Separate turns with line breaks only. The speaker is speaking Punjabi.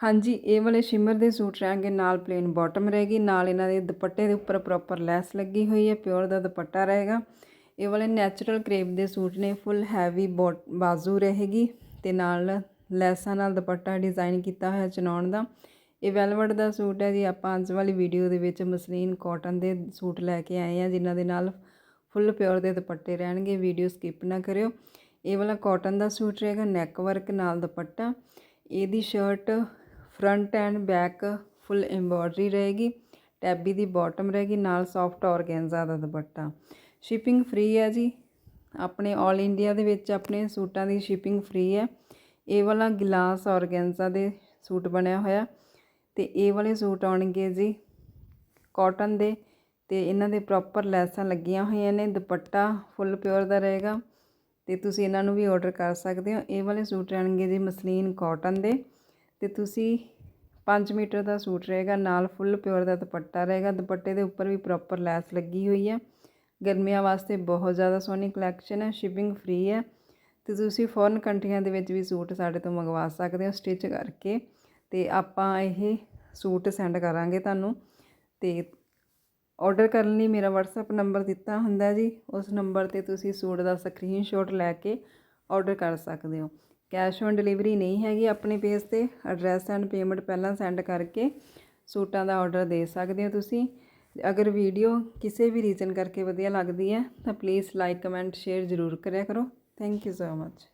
ਹਾਂਜੀ, ਇਹ ਵਾਲੇ ਸ਼ਿਮਰ ਦੇ ਸੂਟ ਰਹਿਣਗੇ, ਨਾਲ ਪਲੇਨ ਬਾਟਮ ਰਹੇਗੀ, ਨਾਲ ਇਹਨਾਂ ਦੇ ਦੁਪੱਟੇ ਦੇ ਉੱਪਰ ਪ੍ਰੋਪਰ ਲੈਸ ਲੱਗੀ ਹੋਈ ਹੈ ਪਿਓਰ ਦਾ ਦੁਪੱਟਾ ਰਹੇਗਾ। ਇਹ ਵਾਲੇ ਨੈਚੁਰਲ ਕਰੇਪ ਦੇ ਸੂਟ ਨੇ ਫੁੱਲ ਹੈਵੀ ਬਾਜ਼ੂ ਰਹੇਗੀ ਤੇ ਨਾਲ ਲੈਸਾਂ ਨਾਲ ਦੁਪੱਟਾ ਡਿਜ਼ਾਈਨ ਕੀਤਾ ਹੋਇਆ ਚਨਾਉਣ ਦਾ। ਇਹ ਵੈਲਵਟ ਦਾ ਸੂਟ ਹੈ ਜੀ, ਆਪਾਂ ਅੱਜ ਵਾਲੀ ਵੀਡੀਓ ਦੇ ਵਿੱਚ ਮਸਲੀਨ ਕਾਟਨ ਦੇ ਸੂਟ ਲੈ ਕੇ ਆਏ ਆ ਜਿਨ੍ਹਾਂ ਦੇ ਨਾਲ ਫੁੱਲ ਪਿਓਰ ਦੇ ਦੁਪੱਟੇ ਰਹਿਣਗੇ ਵੀਡੀਓ ਸਕਿਪ ਨਾ ਕਰਿਓ। ਇਹ ਵਾਲਾ ਕਾਟਨ ਦਾ ਸੂਟ ਰਹੇਗਾ ਨੈਕ ਵਰਕ ਨਾਲ ਦੁਪੱਟਾ। ਇਹਦੀ shirt front and back full embroidery ਰਹੇਗੀ, ਟੈਬੀ ਦੀ ਬਾਟਮ ਰਹੇਗੀ, ਨਾਲ ਸੌਫਟ ਔਰਗੈਂਜ਼ਾ ਦਾ ਦੁਪੱਟਾ। ਸ਼ਿਪਿੰਗ ਫ੍ਰੀ ਹੈ ਜੀ। ਆਪਣੇ 올 ਇੰਡੀਆ ਦੇ ਵਿੱਚ ਆਪਣੇ ਸੂਟਾਂ ਦੀ ਸ਼ਿਪਿੰਗ ਫ੍ਰੀ ਹੈ। ਇਹ ਵਾਲਾ ਗਿਲਾਸ ਔਰਗੈਂਜ਼ਾ ਦੇ ਸੂਟ ਬਣਿਆ ਹੋਇਆ। ਤੇ ਇਹ ਵਾਲੇ ਸੂਟ ਆਉਣਗੇ ਜੀ ਕਾਟਨ ਦੇ। ਤੇ ਇਹਨਾਂ ਦੇ ਪ੍ਰੋਪਰ ਲੈਸਾਂ ਲੱਗੀਆਂ ਹੋਈਆਂ ਨੇ, ਦੁਪੱਟਾ ਫੁੱਲ ਪਿਓਰ ਦਾ ਰਹੇਗਾ। ਤੇ ਤੁਸੀਂ ਇਹਨਾਂ ਨੂੰ ਵੀ ਆਰਡਰ ਕਰ ਸਕਦੇ ਹੋ। ਇਹ ਵਾਲੇ ਸੂਟ ਰਹਿਣਗੇ ਜੀ ਮਸਲੀਨ ਕਾਟਨ ਦੇ। ਅਤੇ ਤੁਸੀਂ ਪੰਜ ਮੀਟਰ ਦਾ ਸੂਟ ਰਹੇਗਾ, ਨਾਲ ਫੁੱਲ ਪਿਓਰ ਦਾ ਦੁਪੱਟਾ ਰਹੇਗਾ। ਦੁਪੱਟੇ ਦੇ ਉੱਪਰ ਵੀ ਪ੍ਰੋਪਰ ਲੈਸ ਲੱਗੀ ਹੋਈ ਹੈ। ਗਰਮੀਆਂ ਵਾਸਤੇ ਬਹੁਤ ਜ਼ਿਆਦਾ ਸੋਹਣੀ ਕਲੈਕਸ਼ਨ ਹੈ ਸ਼ਿਪਿੰਗ ਫ੍ਰੀ ਹੈ। ਤੇ ਤੁਸੀਂ ਫੋਰਨ ਕੰਟਰੀਆਂ ਦੇ ਵਿੱਚ ਵੀ ਸੂਟ ਸਾਡੇ ਤੋਂ ਮੰਗਵਾ ਸਕਦੇ ਹੋ ਸਟਿਚ ਕਰਕੇ। ਤੇ ਆਪਾਂ ਇਹ ਸੂਟ ਸੈਂਡ ਕਰਾਂਗੇ ਤੁਹਾਨੂੰ। ਤੇ ਆਰਡਰ ਕਰਨ ਲਈ ਮੇਰਾ WhatsApp ਨੰਬਰ ਦਿੱਤਾ ਹੁੰਦਾ ਜੀ। ਉਸ ਨੰਬਰ ਤੇ ਤੁਸੀਂ ਸੂਟ ਦਾ ਸਕਰੀਨਸ਼ਾਟ ਲੈ ਕੇ ਆਰਡਰ ਕਰ ਸਕਦੇ ਹੋ। ਕੈਸ਼ ਔਨ ਡਿਲੀਵਰੀ ਨਹੀਂ ਹੈਗੀ ਆਪਣੇ ਪੇਜ ਤੇ। ਐਡਰੈਸ ਐਂਡ ਪੇਮੈਂਟ ਪਹਿਲਾਂ ਸੈਂਡ ਕਰਕੇ ਸੂਟਾਂ ਦਾ ਆਰਡਰ ਦੇ ਸਕਦੇ ਹੋ ਤੁਸੀਂ। ਅਗਰ ਵੀਡੀਓ ਕਿਸੇ ਵੀ ਰੀਜ਼ਨ ਕਰਕੇ ਵਧੀਆ ਲੱਗਦੀ ਹੈ ਤਾਂ ਪਲੀਜ਼ ਲਾਈਕ ਕਮੈਂਟ ਸ਼ੇਅਰ ਜ਼ਰੂਰ ਕਰਿਆ ਕਰੋ। Thank you so much